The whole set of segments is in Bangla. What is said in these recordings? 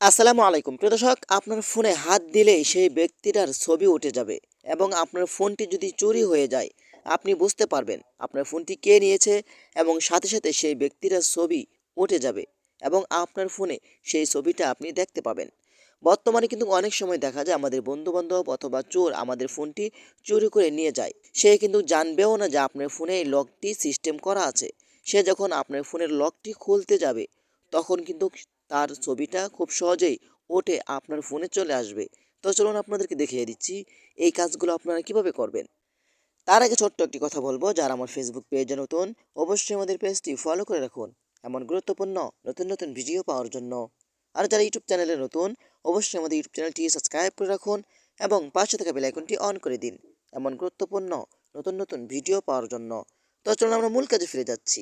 আসসালামু আলাইকুম। প্রিয় দর্শক, আপনার ফোনে হাত দিলেই সেই ব্যক্তিটার ছবি উঠে যাবে এবং আপনার ফোনটি যদি চুরি হয়ে যায়, আপনি বুঝতে পারবেন আপনার ফোনটি কে নিয়েছে এবং সাথে সাথে সেই ব্যক্তিটার ছবি উঠে যাবে এবং আপনার ফোনে সেই ছবিটা আপনি দেখতে পাবেন। বর্তমানে কিন্তু অনেক সময় দেখা যায় আমাদের বন্ধুবান্ধব অথবা চোর আমাদের ফোনটি চুরি করে নিয়ে যায়। সে কিন্তু জানবেও না যে আপনার ফোনে এই লকটি সিস্টেম করা আছে। সে যখন আপনার ফোনের লকটি খুলতে যাবে, তখন কিন্তু তার ছবিটা খুব সহজেই ওঠে, আপনার ফোনে চলে আসবে। তো চলুন আপনাদেরকে দেখিয়ে দিচ্ছি এই কাজগুলো আপনারা কীভাবে করবেন। তার আগে ছোট্ট একটি কথা বলব, যারা আমার ফেসবুক পেজে নতুন, অবশ্যই আমাদের পেজটি ফলো করে রাখুন। এমন গুরুত্বপূর্ণ, নতুন নতুন ভিডিও পাওয়ার জন্য। আর যারা ইউটিউব চ্যানেলে নতুন, অবশ্যই আমাদের ইউটিউব চ্যানেলটি সাবস্ক্রাইব করে রাখুন এবং পাশে থাকা বেলাইকনটি অন করে দিন। এমন গুরুত্বপূর্ণ, নতুন নতুন ভিডিও পাওয়ার জন্য। তো চলুন আমরা মূল কাজে ফিরে যাচ্ছি।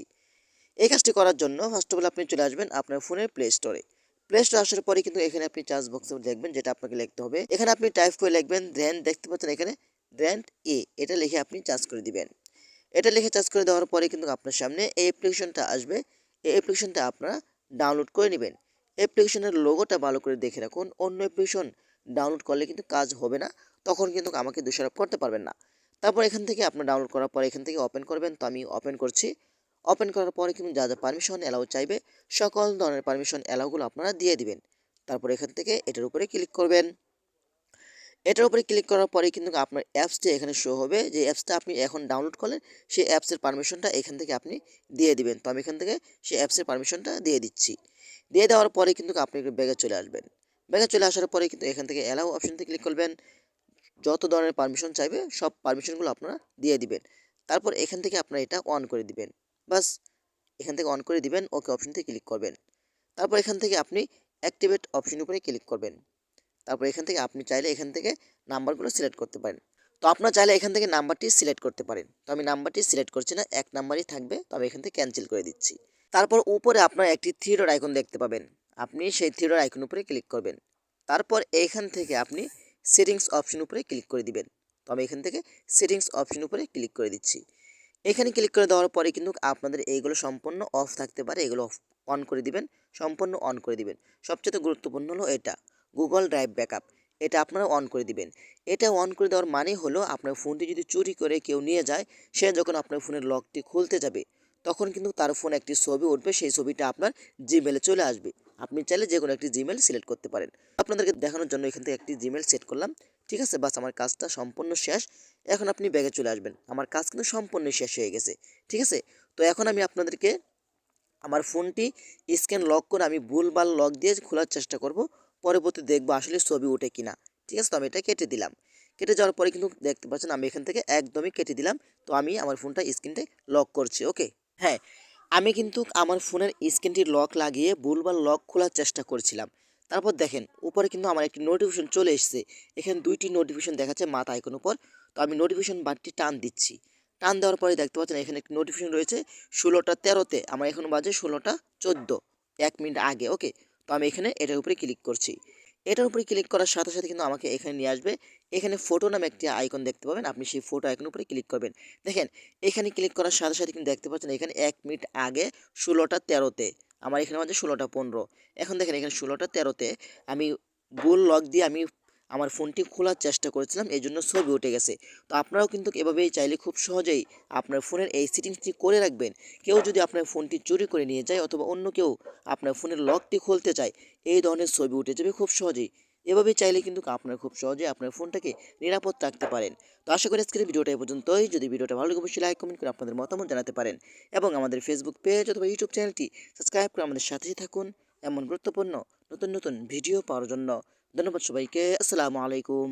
এই কাজটি করার জন্য ফার্স্ট অফ অল আপনি চলে আসবেন আপনার ফোনের প্লে স্টোরে প্লে স্টোরে আসার পরে কিন্তু এখানে আপনি চার্জ বক্সে দেখবেন যেটা আপনাকে লিখতে হবে। এখানে আপনি টাইপ করে লিখবেন র্যান্ড দেখতে পাচ্ছেন এখানে র্যান্ড এ এটা লিখে আপনি চার্জ করে দিবেন। এটা লিখে চার্জ করে দেওয়ার পরে কিন্তু আপনার সামনে এই অ্যাপ্লিকেশনটা আসবে। এই অ্যাপ্লিকেশনটা আপনারা ডাউনলোড করে নেবেন। অ্যাপ্লিকেশনের লোগোটা ভালো করে দেখে রাখুন। অন্য অ্যাপ্লিকেশন ডাউনলোড করলে কিন্তু কাজ হবে না। তখন কিন্তু আমাকে দোষারোপ করতে পারবেন না। তারপর এখান থেকে আপনার ডাউনলোড করার পরে এখান থেকে ওপেন করবেন। তো আমি ওপেন করছি। ওপেন করার পরে কিন্তু যা যা পারমিশন অ্যালাউ চাইবে, সকল ধরনের পারমিশন অ্যালাউগুলো আপনারা দিয়ে দিবেন। তারপর এখান থেকে এটার উপরে ক্লিক করবেন। এটার উপরে ক্লিক করার পরে কিন্তু আপনার অ্যাপসটি এখানে শো হবে যে অ্যাপসটা আপনি এখন ডাউনলোড করলেন, সেই অ্যাপসের পারমিশনটা এখান থেকে আপনি দিয়ে দিবেন। তো আমি এখান থেকে সেই অ্যাপসের পারমিশনটা দিয়ে দিচ্ছি। দিয়ে দেওয়ার পরে কিন্তু আপনি একটু ব্যাগে চলে আসবেন। ব্যাগে চলে আসার পরে কিন্তু এখান থেকে অ্যালাউ অপশনতে ক্লিক করবেন। যত ধরনের পারমিশন চাইবে, সব পারমিশনগুলো আপনারা দিয়ে দিবেন। তারপর এখান থেকে আপনারা এটা অন করে দিবেন। বাস এখান থেকে অন করে দিবেন ওকে অপশনতে ক্লিক করবেন। তারপর এখান থেকে আপনি অ্যাক্টিভেট অপশন উপরে ক্লিক করবেন। তারপর এখান থেকে আপনি চাইলে এখান থেকে নাম্বারগুলো সিলেক্ট করতে পারেন। তো আপনার চাইলে এখান থেকে নাম্বারটি সিলেক্ট করতে পারেন। তো আমি নাম্বারটি সিলেক্ট করছি না, এক নাম্বারই থাকবে, তো আমি এখান থেকে ক্যান্সেল করে দিচ্ছি। তারপর উপরে আপনার একটি থ্রিডর আইকন দেখতে পাবেন। আপনি সেই থ্রিডর আইকন উপরে ক্লিক করবেন। তারপর এখান থেকে আপনি সেটিংস অপশন উপরে ক্লিক করে দিবেন। তো আমি এখান থেকে সেটিংস অপশন উপরে ক্লিক করে দিচ্ছি। এখানে ক্লিক করে দেওয়ার পরে কিন্তু আপনাদের এইগুলো সম্পূর্ণ অফ থাকতে পারে। এগুলো অফ অন করে দিবেন, সম্পূর্ণ অন করে দিবেন। সবচেয়ে গুরুত্বপূর্ণ হলো এটা গুগল ড্রাইভ ব্যাকআপ এটা আপনারা অন করে দিবেন। এটা অন করে দেওয়ার মানে হলো আপনার ফোনটি যদি চুরি করে কেউ নিয়ে যায়, সে যখন আপনার ফোনের লকটি খুলতে যাবে, তখন কিন্তু তার ফোনে একটি ছবি উঠবে, সেই ছবিটা আপনার জিমেলে চলে আসবে। আপনি চাইলে যে কোনো একটি জিমেল সিলেক্ট করতে পারেন। আপনাদেরকে দেখানোর জন্য এখান থেকে একটি জিমেল সেট করলাম। ঠিক আছে, বাস আমার কাজটা সম্পূর্ণ শেষ। এখন আপনি ব্যাগে চলে আসবেন। আমার কাজ কিন্তু সম্পূর্ণ শেষ হয়ে গেছে। ঠিক আছে? তো এখন আমি আপনাদেরকে আমার ফোনটি স্ক্যান লক করে আমি ভুলভাল লক দিয়ে খোলার চেষ্টা করব। পরবর্তী দেখব আসলে ছবি ওঠে কিনা। ঠিক আছে? তো আমি এটা কেটে দিলাম। কেটে যাওয়ার পরে কিন্তু দেখতে পাচ্ছেন আমি এখান থেকে একদমই কেটে দিলাম। তো আমি আমার ফোনটা স্ক্রিনটাই লক করছি, ওকে? হ্যাঁ আমি কিন্তু আমার ফোনের স্ক্রিনটি লক লাগিয়ে ভুলভাল লক খোলার চেষ্টা করছিলাম। তারপর দেখেন, উপরে কিন্তু আমার একটি নোটিফিকেশন চলে এসেছে। এখানে দুইটি নোটিফিকেশন দেখাচ্ছে মাথা আইকন উপর। তো আমি নোটিফিকেশন বাটটি টান দিচ্ছি। টান দেওয়ার পরে দেখতে পাচ্ছেন এখানে একটি নোটিফিকেশন রয়েছে, ষোলোটা তেরোতে। আমার এখন বাজে ষোলোটা চোদ্দ, এক মিনিট আগে ওকে তো আমি এখানে এটার উপরে ক্লিক করছি। এটার উপরে ক্লিক করার সাথে সাথে কিন্তু আমাকে এখানে নিয়ে আসবে। এখানে ফটো নামে একটি আইকন দেখতে পাবেন, আপনি সেই ফটো আইকন উপরে ক্লিক করবেন। দেখেন, এখানে ক্লিক করার সাথে সাথে কিন্তু দেখতে পাচ্ছেন এখানে এক মিনিট আগে ষোলোটা তেরোতে। আমার এখানে মাঝে ষোলোটা পনেরো। এখন দেখেন এখানে ষোলোটা তেরোতে আমি গোল লক দিয়ে আমি আমার ফোনটি খোলার চেষ্টা করেছিলাম, এই জন্য ছবি উঠে গেছে। তো আপনারাও কিন্তু এভাবেই চাইলে খুব সহজেই আপনার ফোনের এই সেটিংসটি করে রাখবেন। কেউ যদি আপনার ফোনটি চুরি করে নিয়ে যায় অথবা অন্য কেউ আপনার ফোনের লকটি খুলতে চায়, এই ধরনের ছবি উঠে যাবে খুব সহজেই। এভাবে চাইলে কিন্তু আপনার খুব সহজে আপনার ফোনটাকে নিরাপদ রাখতে পারেন। তো আশা করি আজকের ভিডিওটা এই পর্যন্তই। যদি ভিডিওটা ভালো লাগে, অবশ্যই লাইক কমেন্ট করে আপনাদের মতামত জানাতে পারেন এবং আমাদের ফেসবুক পেজ অথবা ইউটিউব চ্যানেলটি সাবস্ক্রাইব করে আমাদের সাথেই থাকুন। এমন গুরুত্বপূর্ণ নতুন নতুন ভিডিও পাওয়ার জন্য। ধন্যবাদ সবাইকে। আসসালামু আলাইকুম।